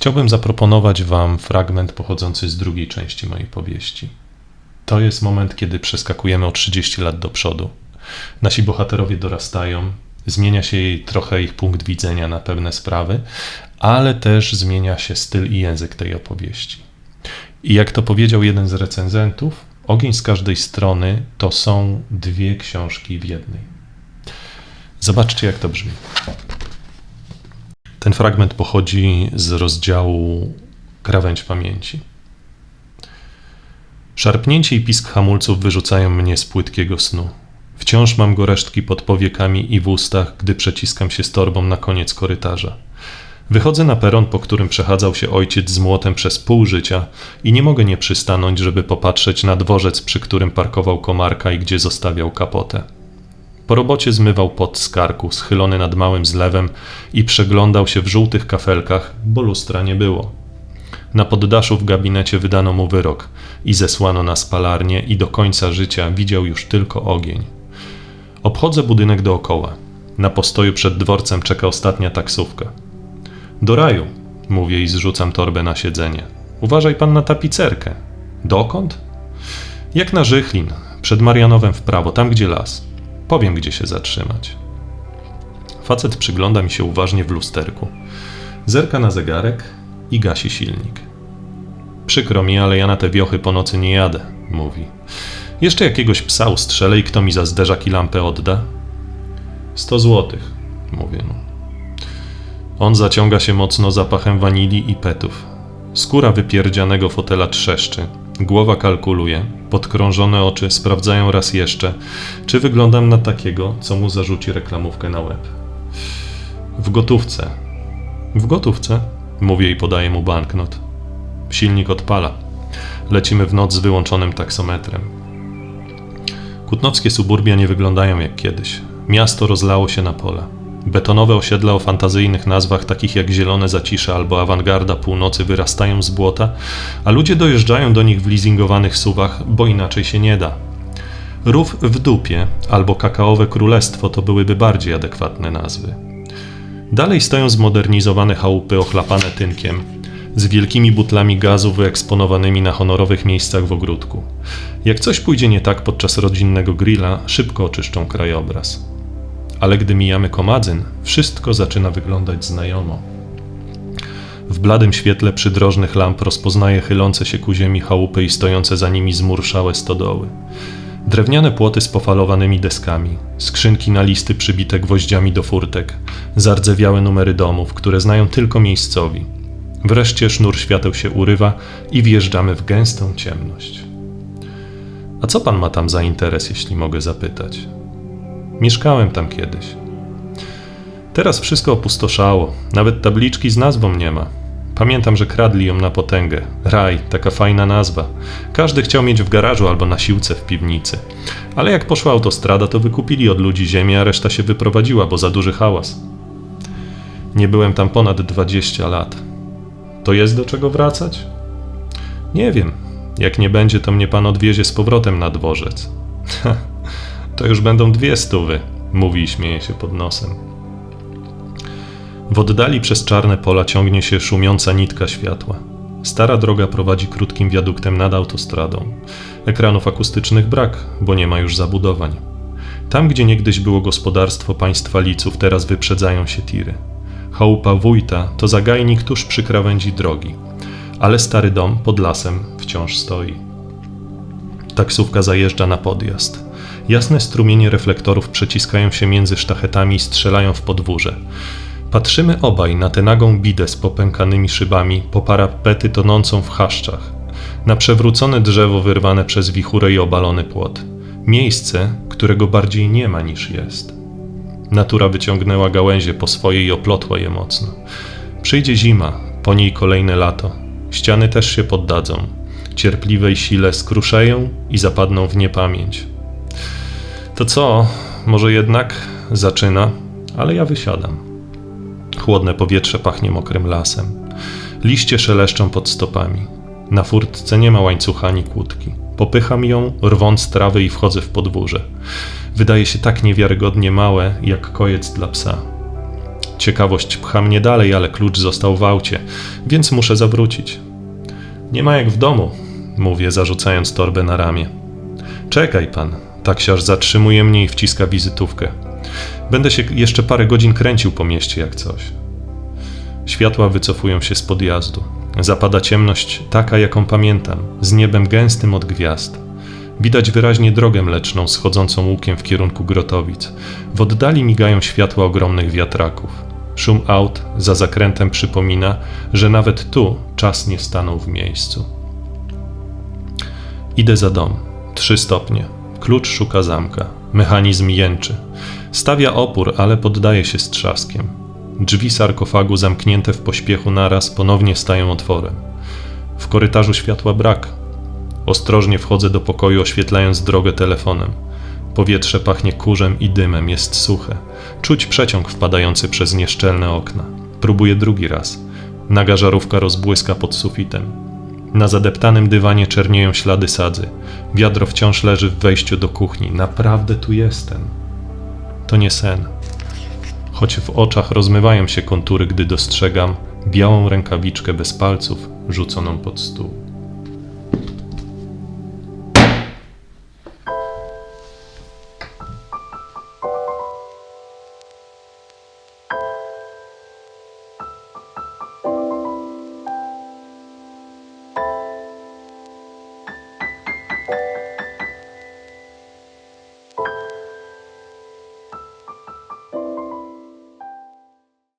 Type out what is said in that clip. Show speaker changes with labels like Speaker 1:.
Speaker 1: chciałbym zaproponować Wam fragment pochodzący z drugiej części mojej powieści. To jest moment, kiedy przeskakujemy o 30 lat do przodu. Nasi bohaterowie dorastają, zmienia się jej trochę ich punkt widzenia na pewne sprawy, ale też zmienia się styl i język tej opowieści. I jak to powiedział jeden z recenzentów, ogień z każdej strony to są dwie książki w jednej. Zobaczcie, jak to brzmi. Ten fragment pochodzi z rozdziału Krawędź pamięci. Szarpnięcie i pisk hamulców wyrzucają mnie z płytkiego snu. Wciąż mam go resztki pod powiekami i w ustach, gdy przeciskam się z torbą na koniec korytarza. Wychodzę na peron, po którym przechadzał się ojciec z młotem przez pół życia i nie mogę nie przystanąć, żeby popatrzeć na dworzec, przy którym parkował komarka i gdzie zostawiał kapotę. Po robocie zmywał pot z karku, schylony nad małym zlewem i przeglądał się w żółtych kafelkach, bo lustra nie było. Na poddaszu w gabinecie wydano mu wyrok i zesłano na spalarnię i do końca życia widział już tylko ogień. Obchodzę budynek dookoła. Na postoju przed dworcem czeka ostatnia taksówka. Do raju, mówię i zrzucam torbę na siedzenie. Uważaj pan na tapicerkę. Dokąd? Jak na Żychlin, przed Marianowem w prawo, tam gdzie las. Powiem, gdzie się zatrzymać. Facet przygląda mi się uważnie w lusterku. Zerka na zegarek i gasi silnik. Przykro mi, ale ja na te wiochy po nocy nie jadę, mówi. Jeszcze jakiegoś psa ustrzelę i kto mi za zderzak i lampę odda? Sto złotych, mówię mu. On zaciąga się mocno zapachem wanilii i petów. Skóra wypierdzianego fotela trzeszczy. Głowa kalkuluje, podkrążone oczy sprawdzają raz jeszcze, czy wyglądam na takiego, co mu zarzuci reklamówkę na łeb. W gotówce. W gotówce, mówię i podaję mu banknot. Silnik odpala. Lecimy w noc z wyłączonym taksometrem. Kutnowskie suburbia nie wyglądają jak kiedyś. Miasto rozlało się na pola. Betonowe osiedla o fantazyjnych nazwach, takich jak Zielone Zacisze albo Awangarda Północy, wyrastają z błota, a ludzie dojeżdżają do nich w leasingowanych suwach, bo inaczej się nie da. Rów w dupie albo Kakaowe Królestwo to byłyby bardziej adekwatne nazwy. Dalej stoją zmodernizowane chałupy ochlapane tynkiem, z wielkimi butlami gazu wyeksponowanymi na honorowych miejscach w ogródku. Jak coś pójdzie nie tak podczas rodzinnego grilla, szybko oczyszczą krajobraz ale gdy mijamy komadzyn, wszystko zaczyna wyglądać znajomo. W bladym świetle przydrożnych lamp rozpoznaje chylące się ku ziemi chałupy i stojące za nimi zmurszałe stodoły. Drewniane płoty z pofalowanymi deskami, skrzynki na listy przybite gwoździami do furtek, zardzewiałe numery domów, które znają tylko miejscowi. Wreszcie sznur świateł się urywa i wjeżdżamy w gęstą ciemność. A co pan ma tam za interes, jeśli mogę zapytać? Mieszkałem tam kiedyś. Teraz wszystko opustoszało, nawet tabliczki z nazwą nie ma. Pamiętam, że kradli ją na potęgę. Raj, taka fajna nazwa. Każdy chciał mieć w garażu albo na siłce w piwnicy. Ale jak poszła autostrada, to wykupili od ludzi ziemię, a reszta się wyprowadziła, bo za duży hałas. Nie byłem tam ponad 20 lat. To jest do czego wracać? Nie wiem. Jak nie będzie, to mnie pan odwiezie z powrotem na dworzec. To już będą dwie stówy, mówi i śmieje się pod nosem. W oddali przez czarne pola ciągnie się szumiąca nitka światła. Stara droga prowadzi krótkim wiaduktem nad autostradą. Ekranów akustycznych brak, bo nie ma już zabudowań. Tam, gdzie niegdyś było gospodarstwo państwa liców, teraz wyprzedzają się tiry. Chałupa wójta to zagajnik tuż przy krawędzi drogi, ale stary dom pod lasem wciąż stoi. Taksówka zajeżdża na podjazd. Jasne strumienie reflektorów przeciskają się między sztachetami i strzelają w podwórze. Patrzymy obaj na tę nagą bidę z popękanymi szybami, po parapety tonącą w chaszczach, na przewrócone drzewo wyrwane przez wichurę i obalony płot. Miejsce, którego bardziej nie ma niż jest. Natura wyciągnęła gałęzie po swoje i oplotła je mocno. Przyjdzie zima, po niej kolejne lato. Ściany też się poddadzą. Cierpliwej sile skruszeją i zapadną w niepamięć. To co? Może jednak zaczyna, ale ja wysiadam. Chłodne powietrze pachnie mokrym lasem. Liście szeleszczą pod stopami. Na furtce nie ma łańcucha ani kłódki. Popycham ją, rwąc trawy i wchodzę w podwórze. Wydaje się tak niewiarygodnie małe, jak kojec dla psa. Ciekawość pcha mnie dalej, ale klucz został w aucie, więc muszę zawrócić. Nie ma jak w domu, mówię, zarzucając torbę na ramię. Czekaj pan. Taksiarz zatrzymuje mnie i wciska wizytówkę. Będę się jeszcze parę godzin kręcił po mieście jak coś. Światła wycofują się z podjazdu. Zapada ciemność, taka jaką pamiętam, z niebem gęstym od gwiazd. Widać wyraźnie drogę mleczną schodzącą łukiem w kierunku Grotowic. W oddali migają światła ogromnych wiatraków. Szum aut za zakrętem przypomina, że nawet tu czas nie stanął w miejscu. Idę za dom. Trzy stopnie. Klucz szuka zamka. Mechanizm jęczy. Stawia opór, ale poddaje się z trzaskiem. Drzwi sarkofagu zamknięte w pośpiechu naraz ponownie stają otworem. W korytarzu światła brak. Ostrożnie wchodzę do pokoju, oświetlając drogę telefonem. Powietrze pachnie kurzem i dymem, jest suche. Czuć przeciąg wpadający przez nieszczelne okna. Próbuję drugi raz. Naga żarówka rozbłyska pod sufitem. Na zadeptanym dywanie czernieją ślady sadzy. Wiadro wciąż leży w wejściu do kuchni. Naprawdę tu jestem. To nie sen. Choć w oczach rozmywają się kontury, gdy dostrzegam białą rękawiczkę bez palców rzuconą pod stół.